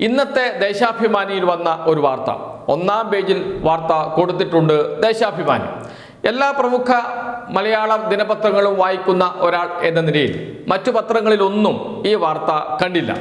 ഇന്നത്തെ ദേശാഭിമാനിയിൽ വന്ന ഒരു വാർത്ത. ഒന്നാം പേജിൽ വാർത്ത കൊടുത്തിട്ടുണ്ട് ദേശാഭിമാനി. എല്ലാ പ്രമുഖ മലയാള ദിനപത്രങ്ങളും വായിക്കുന്ന ഒരാൾ എന്ന നിലയിൽ മറ്റു പത്രങ്ങളിലൊന്നും ഈ വാർത്ത കണ്ടില്ല.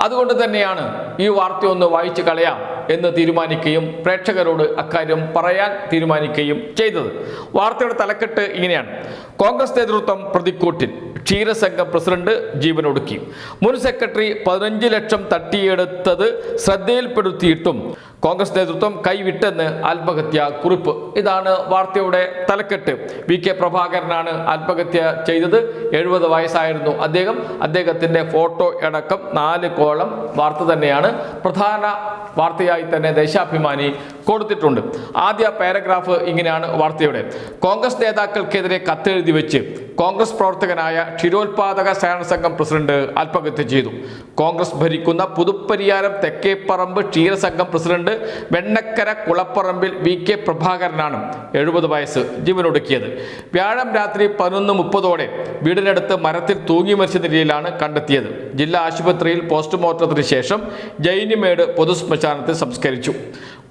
അതുകൊണ്ട് തന്നെയാണ് ഈ വാർത്തയൊന്ന് വായിച്ചു കളയാം. എന്ന് തീരുമാനിക്കുകയും പ്രേക്ഷകരോട് അക്കാര്യം പറയാൻ തീരുമാനിക്കുകയും ചെയ്തത്. വാർത്തയുടെ തലക്കെട്ട് ഇങ്ങനെയാണ്. കോൺഗ്രസ് നേതൃത്വം പ്രതിക്കൂട്ടിൽ. ക്ഷീരസംഘം പ്രസിഡന്റ് ജീവനൊടുക്കി മുൻ സെക്രട്ടറി പതിനഞ്ച് ലക്ഷം തട്ടിയെടുത്തത് ശ്രദ്ധയിൽപ്പെടുത്തിയിട്ടും കോൺഗ്രസ് നേതൃത്വം കൈവിട്ടെന്ന് ആത്മഹത്യ കുറിപ്പ്. ഇതാണ് വാർത്തയുടെ തലക്കെട്ട്. വി കെ പ്രഭാകരനാണ് ആത്മഹത്യ ചെയ്തത്. എഴുപത് വയസ്സായിരുന്നു അദ്ദേഹം. അദ്ദേഹത്തിന്റെ ഫോട്ടോ അടക്കം നാല് കോളം വാർത്ത തന്നെയാണ്. പ്രധാന വാർത്തയായി തന്നെ ദേശാഭിമാനി കൊടുത്തിട്ടുണ്ട്. ആദ്യ പാരഗ്രാഫ് ഇങ്ങനെയാണ് വാർത്തയുടെ. കോൺഗ്രസ് നേതാക്കൾക്കെതിരെ കത്തെഴുതി വെച്ച് കോൺഗ്രസ് പ്രവർത്തകനായ ക്ഷീരോത്പാദക സേവന സംഘം പ്രസിഡന്റ് ആത്മഹത്യ ചെയ്തു. കോൺഗ്രസ് ഭരിക്കുന്ന Puthupariyaram തെക്കേപ്പറമ്പ് ക്ഷീരസംഘം president Vennakkara Kulapparambil V K പ്രഭാകരനാണ് എഴുപത് വയസ്സ് ജീവനൊടുക്കിയത്. വ്യാഴം രാത്രി പതിനൊന്ന് മുപ്പതോടെ വീടിനടുത്ത് മരത്തിൽ തൂങ്ങി മരിച്ച നിലയിലാണ് കണ്ടെത്തിയത്. ജില്ലാ ആശുപത്രിയിൽ പോസ്റ്റ്മോർട്ടത്തിന് ശേഷം ജൈനിമേട് പൊതുശ്മശാനത്തിൽ സംസ്കരിച്ചു.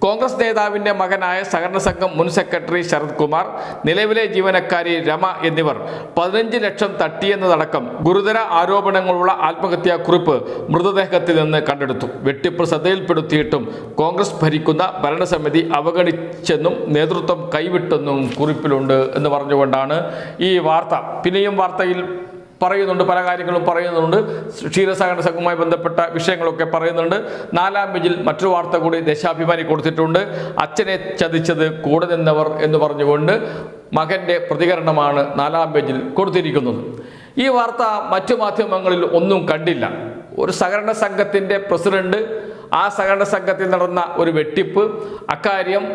കോൺഗ്രസ് നേതാവിന്റെ മകനായ സഹകരണ സംഘം മുൻ സെക്രട്ടറി ശരത് കുമാർ നിലവിലെ ജീവനക്കാരി രമ എന്നിവർ പതിനഞ്ച് ലക്ഷം തട്ടിയെന്നതടക്കം ഗുരുതര ആരോപണങ്ങളുള്ള ആത്മഹത്യാ കുറിപ്പ് മൃതദേഹത്തിൽ നിന്ന് കണ്ടെടുത്തു. വെട്ടിപ്പ് ശ്രദ്ധയിൽപ്പെടുത്തിയിട്ടും കോൺഗ്രസ് ഭരിക്കുന്ന ഭരണസമിതി അവഗണിച്ചെന്നും നേതൃത്വം കൈവിട്ടെന്നും കുറിപ്പിലുണ്ട് എന്ന് പറഞ്ഞുകൊണ്ടാണ് ഈ വാർത്ത. പിന്നെയും വാർത്തയിൽ പറയുന്നുണ്ട് പല കാര്യങ്ങളും പറയുന്നുണ്ട്. ക്ഷീരസാഗര സംഘവുമായി ബന്ധപ്പെട്ട വിഷയങ്ങളൊക്കെ പറയുന്നുണ്ട്. നാലാം പേജിൽ മറ്റൊരു വാർത്ത കൂടി ദേശാഭിമാനി കൊടുത്തിട്ടുണ്ട്. അച്ഛനെ ചതിച്ചത് കൂടെ നിന്നവർ എന്ന് പറഞ്ഞുകൊണ്ട് മകന്റെ പ്രതികരണമാണ് നാലാം പേജിൽ കൊടുത്തിരിക്കുന്നത്. ഈ വാർത്ത മറ്റു മാധ്യമങ്ങളിൽ ഒന്നും കണ്ടില്ല. ഒരു സഹകരണ സംഘത്തിന്റെ പ്രസിഡന്റ് ആ സഹകരണ സംഘത്തിൽ നടന്ന ഒരു വെട്ടിപ്പ് അക്കാര്യം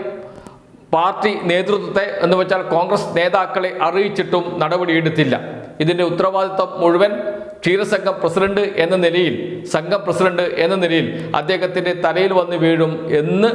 പാർട്ടി നേതൃത്വത്തെ എന്ന് വെച്ചാൽ കോൺഗ്രസ് നേതാക്കളെ അറിയിച്ചിട്ടും നടപടിയെടുത്തില്ല. ഇതിന്റെ ഉത്തരവാദിത്വം മുഴുവൻ ക്ഷീരസംഘം പ്രസിഡന്റ് എന്ന നിലയിൽ സംഘം പ്രസിഡന്റ് എന്ന നിലയിൽ അദ്ദേഹത്തിന്റെ തലയിൽ വന്ന് വീഴും എന്ന്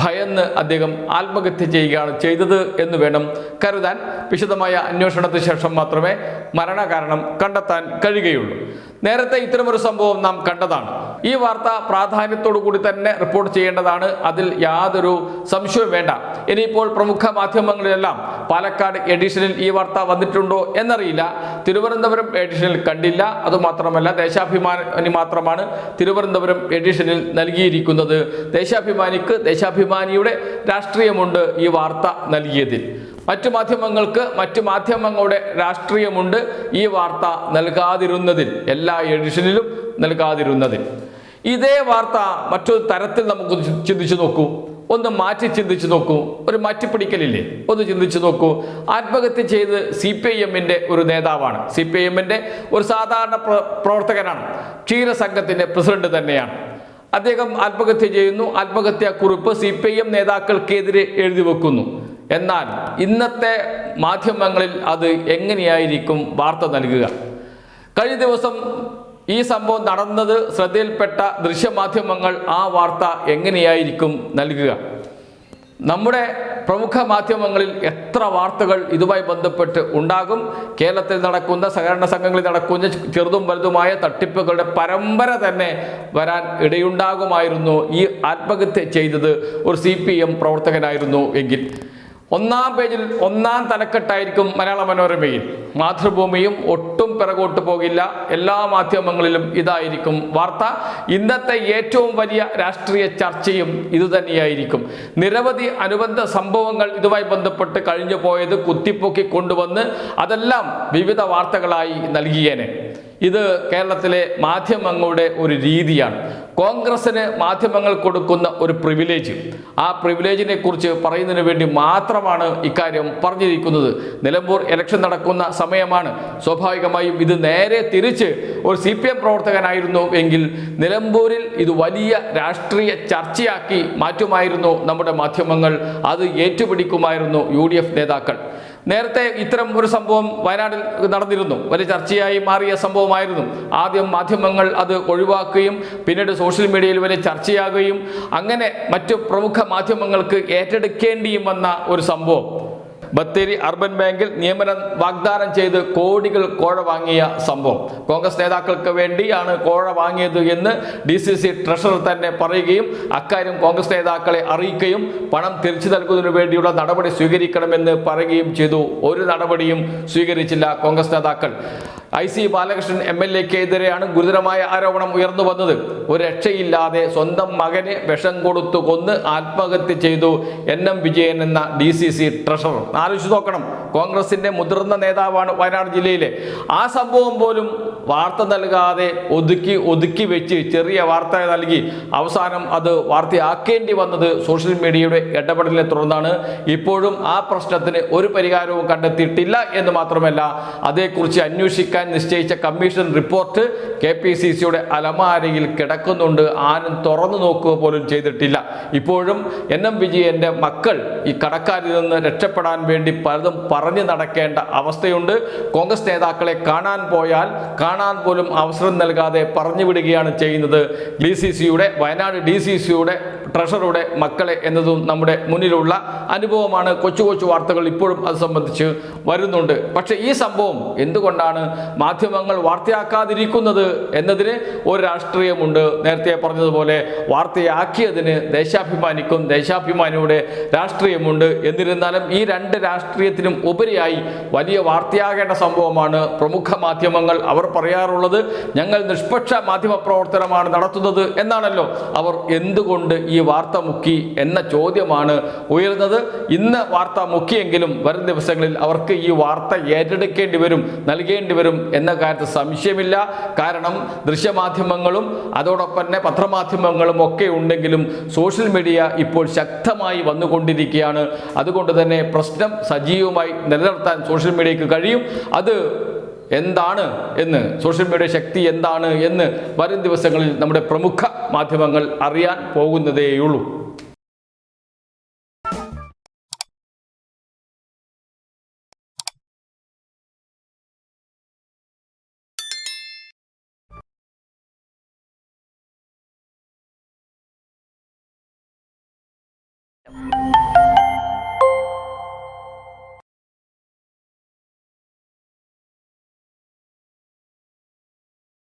ഭയന്ന് അദ്ദേഹം ആത്മഹത്യ ചെയ്യുകയാണ് ചെയ്തത് എന്ന് വേണം കരുതാൻ വിശദമായ അന്വേഷണത്തിന് ശേഷം മാത്രമേ മരണകാരണം കണ്ടെത്താൻ കഴിയുകയുള്ളൂ. നേരത്തെ ഇത്തരമൊരു സംഭവം നാം കണ്ടതാണ്. ഈ വാർത്ത പ്രാധാന്യത്തോടു കൂടി തന്നെ റിപ്പോർട്ട് ചെയ്യേണ്ടതാണ്. അതിൽ യാതൊരു സംശയവും വേണ്ട. ഇനിയിപ്പോൾ പ്രമുഖ മാധ്യമങ്ങളിലെല്ലാം പാലക്കാട് എഡിഷനിൽ ഈ വാർത്ത വന്നിട്ടുണ്ടോ എന്നറിയില്ല. തിരുവനന്തപുരം എഡിഷനിൽ കണ്ടില്ല. അതുമാത്രമല്ല ദേശാഭിമാനി മാത്രമാണ് തിരുവനന്തപുരം എഡിഷനിൽ നൽകിയിരിക്കുന്നത്. ദേശാഭിമാനിക്ക് ദേശാഭിമാനിയുടെ രാഷ്ട്രീയമുണ്ട് ഈ വാർത്ത നൽകിയതിൽ. മറ്റു മാധ്യമങ്ങൾക്ക് മറ്റു മാധ്യമങ്ങളുടെ രാഷ്ട്രീയമുണ്ട് ഈ വാർത്ത നൽകാതിരുന്നതിൽ എല്ലാ എഡിഷനിലും നൽകാതിരുന്നതിൽ. ഇതേ വാർത്ത മറ്റൊരു തരത്തിൽ നമുക്ക് ചിന്തിച്ചു നോക്കൂ. ഒന്ന് മാറ്റി ചിന്തിച്ച് നോക്കൂ. ഒരു മാറ്റിപ്പിടിക്കലില്ലേ? ഒന്ന് ചിന്തിച്ച് നോക്കൂ. ആത്മഹത്യ ചെയ്ത് സി പി ഐ എമ്മിന്റെ ഒരു നേതാവാണ്. സി പി ഐ എമ്മിന്റെ ഒരു സാധാരണ പ്ര- പ്രവർത്തകനാണ്. ക്ഷീരസംഘത്തിന്റെ പ്രസിഡന്റ് തന്നെയാണ്. അദ്ദേഹം ആത്മഹത്യ ചെയ്യുന്നു. ആത്മഹത്യാ കുറിപ്പ് സി പി ഐ എം നേതാക്കൾക്കെതിരെ എഴുതി വെക്കുന്നു. എന്നാൽ ഇന്നത്തെ മാധ്യമങ്ങളിൽ അത് എങ്ങനെയായിരിക്കും? വാർത്ത നൽകുക. കഴിഞ്ഞ ദിവസം ഈ സംഭവം നടന്നത് ശ്രദ്ധയിൽപ്പെട്ട ദൃശ്യമാധ്യമങ്ങൾ ആ വാർത്ത എങ്ങനെയായിരിക്കും നൽകുക? നമ്മുടെ പ്രമുഖ മാധ്യമങ്ങളിൽ എത്ര വാർത്തകൾ ഇതുമായി ബന്ധപ്പെട്ട് ഉണ്ടാകും? കേരളത്തിൽ നടക്കുന്ന സഹകരണ സംഘങ്ങളിൽ നടക്കുന്ന ചെറുതും വലുതുമായ തട്ടിപ്പുകളുടെ പരമ്പര തന്നെ വരാൻ ഇടയുണ്ടാകുമായിരുന്നു. ഈ ആത്മഹത്യ ചെയ്തത് ഒരു സി പ്രവർത്തകനായിരുന്നു എങ്കിൽ. ഒന്നാം പേജിൽ ഒന്നാം തലക്കെട്ടായിരിക്കും മലയാള മനോരമയിൽ. മാതൃഭൂമിയും ഒട്ടും പിറകോട്ട് പോകില്ല. എല്ലാ മാധ്യമങ്ങളിലും ഇതായിരിക്കും വാർത്ത. ഇന്നത്തെ ഏറ്റവും വലിയ രാഷ്ട്രീയ ചർച്ചയും ഇതുതന്നെയായിരിക്കും. നിരവധി അനുബന്ധ സംഭവങ്ങൾ ഇതുമായി ബന്ധപ്പെട്ട് കഴിഞ്ഞു പോയത് കുത്തിപ്പൊക്കി കൊണ്ടുവന്ന് അതെല്ലാം വിവിധ വാർത്തകളായി നൽകിയേനെ. ഇത് കേരളത്തിലെ മാധ്യമങ്ങളുടെ ഒരു രീതിയാണ്. കോൺഗ്രസിന് മാധ്യമങ്ങൾ കൊടുക്കുന്ന ഒരു പ്രിവിലേജ് ആ പ്രിവിലേജിനെ കുറിച്ച് പറയുന്നതിന് വേണ്ടി മാത്രമാണ് ഇക്കാര്യം പറഞ്ഞിരിക്കുന്നത്. നിലമ്പൂർ ഇലക്ഷൻ നടക്കുന്ന സമയമാണ്. സ്വാഭാവികമായും ഇത് നേരെ തിരിച്ച് ഒരു സി പി എം പ്രവർത്തകനായിരുന്നു എങ്കിൽ നിലമ്പൂരിൽ ഇത് വലിയ രാഷ്ട്രീയ ചർച്ചയാക്കി മാറ്റുമായിരുന്നു നമ്മുടെ മാധ്യമങ്ങൾ. അത് ഏറ്റുപിടിക്കുമായിരുന്നു യു നേതാക്കൾ. നേരത്തെ ഇത്തരം ഒരു സംഭവം വയനാട്ടിൽ നടന്നിരുന്നു. വലിയ ചർച്ചയായി മാറിയ സംഭവമായിരുന്നു. ആദ്യം മാധ്യമങ്ങൾ അത് ഒഴിവാക്കുകയും പിന്നീട് സോഷ്യൽ മീഡിയയിൽ വലിയ ചർച്ചയാകുകയും അങ്ങനെ മറ്റു പ്രമുഖ മാധ്യമങ്ങൾക്ക് ഏറ്റെടുക്കേണ്ടിയും വന്ന ഒരു സംഭവം. ബത്തേരി അർബൻ ബാങ്കിൽ നിയമനം വാഗ്ദാനം ചെയ്ത് കോടികൾ കോഴ വാങ്ങിയ സംഭവം. കോൺഗ്രസ് നേതാക്കൾക്ക് വേണ്ടിയാണ് കോഴ വാങ്ങിയത് എന്ന് ഡി സി സി ട്രഷറർ തന്നെ പറയുകയും അക്കാര്യം കോൺഗ്രസ് നേതാക്കളെ അറിയിക്കുകയും പണം തിരിച്ചു നൽകുന്നതിനു വേണ്ടിയുള്ള നടപടി സ്വീകരിക്കണമെന്ന് പറയുകയും ചെയ്തു. ഒരു നടപടിയും സ്വീകരിച്ചില്ല കോൺഗ്രസ് നേതാക്കൾ. I C Balakrishnan M L എക്കെതിരെയാണ് ഗുരുതരമായ ആരോപണം ഉയർന്നു വന്നത്. ഒരു രക്ഷയില്ലാതെ സ്വന്തം മകനെ വിഷം കൊടുത്തു കൊന്ന് ആത്മഹത്യ ചെയ്തു എൻ എം വിജയൻ എന്ന ഡി സി സി ട്രഷറർ. ആലോചിച്ച് നോക്കണം. കോൺഗ്രസിന്റെ മുതിർന്ന നേതാവാണ് വയനാട് ജില്ലയിലെ. ആ സംഭവം പോലും വാർത്ത നൽകാതെ ഒതുക്കി ഒതുക്കി വെച്ച് ചെറിയ വാർത്ത നൽകി അവസാനം അത് വാർത്തയാക്കേണ്ടി വന്നത് സോഷ്യൽ മീഡിയയുടെ ഇടപെടലിനെ തുടർന്നാണ്. ഇപ്പോഴും ആ പ്രശ്നത്തിന് ഒരു പരിഹാരവും കണ്ടെത്തിയിട്ടില്ല എന്ന് മാത്രമല്ല അതേക്കുറിച്ച് അന്വേഷിക്കാൻ നിശ്ചയിച്ച commission report K P C സിയുടെ അലമാരയിൽ കിടക്കുന്നുണ്ട്. ആരും തുറന്നു നോക്കുക പോലും ചെയ്തിട്ടില്ല. ഇപ്പോഴും എൻ എം വിജയന്റെ മക്കൾ ഈ കടക്കാരിൽ നിന്ന് രക്ഷപ്പെടാൻ വേണ്ടി പലതും പറഞ്ഞു നടക്കേണ്ട അവസ്ഥയുണ്ട്. കോൺഗ്രസ് നേതാക്കളെ കാണാൻ പോയാൽ കാണാൻ പോലും അവസരം നൽകാതെ പറഞ്ഞു വിടുകയാണ് ചെയ്യുന്നത്. ഡി സി സിയുടെ വയനാട് ഡി സി സിയുടെ ട്രഷറുടെ മക്കളെ എന്നതും നമ്മുടെ മുന്നിലുള്ള അനുഭവമാണ്. കൊച്ചു കൊച്ചു വാർത്തകൾ ഇപ്പോഴും അത് സംബന്ധിച്ച് വരുന്നുണ്ട്. പക്ഷേ ഈ സംഭവം എന്തുകൊണ്ടാണ് മാധ്യമങ്ങൾ വാർത്തയാക്കാതിരിക്കുന്നത് എന്നതിന് ഒരു രാഷ്ട്രീയമുണ്ട്. നേരത്തെ പറഞ്ഞതുപോലെ വാർത്തയാക്കിയതിന് ദേശാഭിമാനിക്കും ദേശാഭിമാനിയുടെ രാഷ്ട്രീയമുണ്ട്. എന്നിരുന്നാലും ഈ രണ്ട് രാഷ്ട്രീയത്തിനും ഉപരിയായി വലിയ വാർത്തയാകേണ്ട സംഭവമാണ് പ്രമുഖ മാധ്യമങ്ങൾ അവർ പറയാറുള്ളത്. ഞങ്ങൾ നിഷ്പക്ഷ മാധ്യമ പ്രവർത്തനമാണ് നടത്തുന്നത് എന്നാണല്ലോ അവർ എന്തുകൊണ്ട് ഈ വാർത്ത മുക്കി എന്ന ചോദ്യമാണ് ഉയർന്നത് ഇന്ന് വാർത്ത മുക്കിയെങ്കിലും വരും ദിവസങ്ങളിൽ അവർക്ക് ഈ വാർത്ത ഏറ്റെടുക്കേണ്ടി വരും നൽകേണ്ടി വരും എന്ന കാര്യത്തിൽ സംശയമില്ല. കാരണം ദൃശ്യമാധ്യമങ്ങളും അതോടൊപ്പം തന്നെ പത്രമാധ്യമങ്ങളും ഒക്കെ ഉണ്ടെങ്കിലും സോഷ്യൽ മീഡിയ ഇപ്പോൾ ശക്തമായി വന്നുകൊണ്ടിരിക്കുകയാണ്. അതുകൊണ്ട് തന്നെ പ്രശ്നം സജീവമായി നിലനിർത്താൻ സോഷ്യൽ മീഡിയക്ക് കഴിയും. അത് എന്താണ് എന്ന് സോഷ്യൽ മീഡിയ ശക്തി എന്താണ് എന്ന് വരും ദിവസങ്ങളിൽ നമ്മുടെ പ്രമുഖ മാധ്യമങ്ങൾ അറിയാൻ പോകുന്നതേയുള്ളൂ.